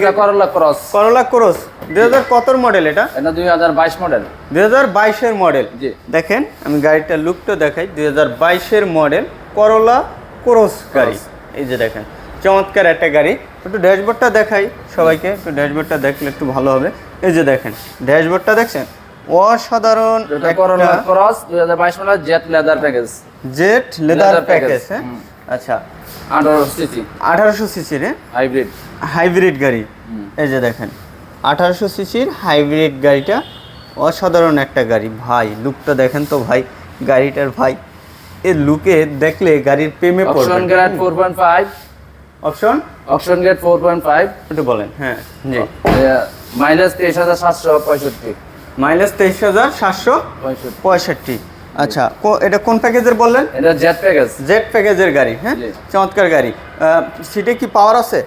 এটা করলা ক্রস করলা ক্রস দুই হাজার কতর মডেল এটা? এটা দুই হাজার বাইশ মডেল দুই হাজার বাইশের মডেল জি। দেখেন আমি গাড়িটার লুকটা দেখাই। দুই হাজার বাইশের মডেল করলা ক্রস গাড়ি। এই যে দেখেন চমৎকার একটা গাড়ি। একটু ড্যাশবোর্ডটা দেখাই সবাইকে। একটু ড্যাশবোর্ডটা দেখলে একটু ভালো হবে। এই যে দেখেন ড্যাশবোর্ডটা দেখছেন? অসাধারণ করলা ক্রস দুই হাজার বাইশ model jet leather package jet leather package হ্যাঁ। আচ্ছা। আঠারোশো সিসি। আঠারোশো সিসির হাইব্রিড। হাইব্রিড গাড়ি। এই যে দেখেন আঠারোশো সিসির হাইব্রিড গাড়িটা অসাধারণ একটা গাড়ি। ভাই লুকটা দেখেন তো ভাই গাড়িটার ভাই। এ লুকে দেখলে গাড়ির প্রেমে option grade 4.5 option option grade 4.5 এটা বলেন। হ্যাঁ। জি। মাইনাস 23765 মাইনাস 23765 আচ্ছা কো- এটা কোন প্যাকেজের বললেন? এটা জেট প্যাকেজ জেড প্যাকেজের গাড়ি হ্যাঁ? চমৎকার গাড়ি। সিটে কি পাওয়ার আছে?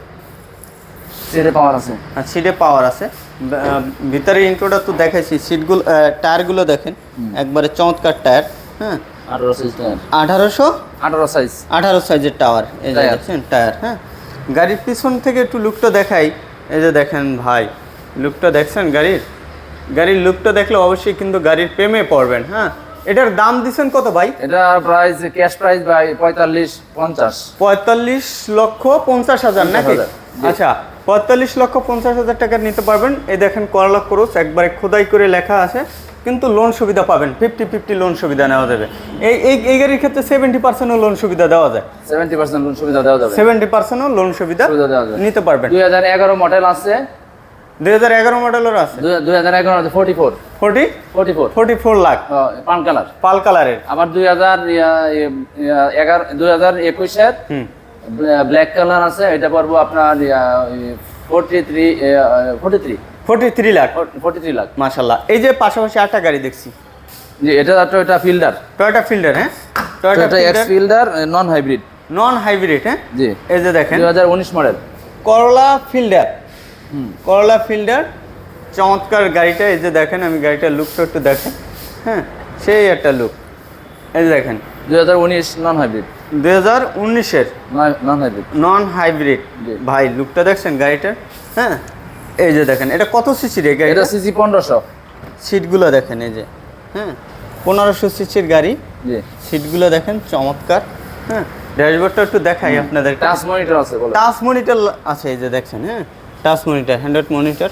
সেটা পাওয়ার আছে। আর সিটে পাওয়ার আছে। ভিতরে ইন্ট্রোটা তো দেখাইছি সিটগুলো টায়ারগুলো দেখেন। একবারে চমৎকার টায়ার হ্যাঁ? আঠারো সাইজ টায়ার আঠারোশো? আঠারো সাইজ আঠারো সাইজের টাওয়ার এই যে। দেখছেন টায়ার হ্যাঁ? গাড়ির পিছন থেকে একটু লুকটা দেখাই। এই যে দেখেন ভাই লুকটা দেখছেন গাড়ির? গাড়ির লুকটা দেখলে অবশ্যই কিন্তু গাড়ির প্রেমে পড়বেন হ্যাঁ? এটার দাম দিছেন কত ভাই? এটা প্রাইস ক্যাশ প্রাইস বাই পঁয়তাল্লিশ পঞ্চাশ। পঁয়তাল্লিশ লক্ষ পঞ্চাশ হাজার নাকি? আচ্ছা পঁয়তাল্লিশ লক্ষ পঞ্চাশ হাজার টাকা নিতে পারবেন। এই দেখেন করলা ক্রোস একবারে খোদাই করে লেখা আছে। কিন্তু লোন সুবিধা পাবেন। ফিফটি ফিফটি লোন সুবিধা নেওয়া যাবে। এই এই গাড়ির ক্ষেত্রে সেভেন্টি পার্সেন্টও লোন সুবিধা দেওয়া যায়। সেভেন্টি পার্সেন্ট লোন সুবিধা দেওয়া যাবে। সেভেন্টি পার্সেন্টও লোন সুবিধা সুবিধা দেওয়া যাবে। নিতে পারবেন। দুই হাজার এগারো মডেল আছে। দুই হাজার এগারো মডেলের আছে। দুই হাজার এগারো forty four forty forty four forty four lakh পান কালার। পাল কালারের। আবার দুই হাজার এগারো দুই হাজার একুশের ব্ল্যাক কালার আছে এটা পড়ব আপনার forty three forty three forty three lakh forty three lakh মাশাল্লাহ এই যে পাশাপাশি আটটা গাড়ি দেখছি। জি এটা টয়োটা ফিল্ডার টয়োটা ফিল্ডার হ্যাঁ? Toyota X Fielder non hybrid non hybrid হ্যাঁ? জি। এই যে দেখেন। দুই হাজার উনিশ মডেল করলা ফিল্ডার করলা ফিল্ডার চমৎকার গাড়িটা এই যে দেখেন আমি গাড়িটার লুকটা একটু দেখেন। হ্যাঁ সেই একটা লুক এই যে দেখেন। দু হাজার উনিশ নন হাইব্রিড দু হাজার উনিশের। Non hybrid non hybrid. ভাই লুকটা দেখছেন গাড়িটার হ্যাঁ এই যে দেখেন এটা কত সিসির এই গাড়ি এটা সিসি পনেরোশো। সিটগুলো দেখেন এই যে। হ্যাঁ পনেরোশো সিসির গাড়ি। সিটগুলো দেখেন চমৎকার। হ্যাঁ ড্যাশবোর্ডটা একটু দেখাই আপনাদের টাচ মনিটর আছে বলে। টাচ মনিটর আছে এই যে দেখছেন হ্যাঁ। Touch monitor android monitor.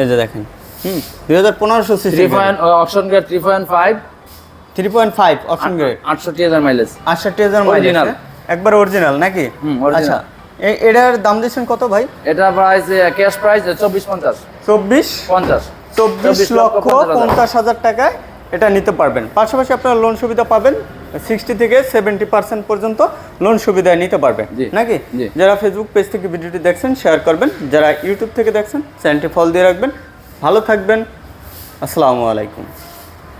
এই যে দেখেন হুম দুই হাজার পনেরোশো three point option grade three point five three point five option grade আটষট্টি হাজার মাইলেজ আটষট্টি হাজার Original. একবার অরিজিনাল নাকি? হুম, আচ্ছা এটার দাম দিচ্ছেন কত ভাই? এটা প্রাইস ক্যাশ প্রাইস চব্বিশ পঞ্চাশ। চব্বিশ? পঞ্চাশ। চব্বিশ লক্ষ। পঞ্চাশ হাজার। টাকায় এটা নিতে পারবেন। পাশাপাশি আপনারা লোন সুবিধা পাবেন। সিক্সটি থেকে সেভেন্টি পার্সেন্ট পর্যন্ত লোন সুবিধা নিতে পারবে। নাকি? যারা ফেসবুক পেজ থেকে ভিডিওটি দেখছেন শেয়ার করবেন। যারা ইউটিউব থেকে দেখছেন চ্যানেলটি ফল দিয়ে রাখবেন। ভালো থাকবেন। আসসালামু আলাইকুম।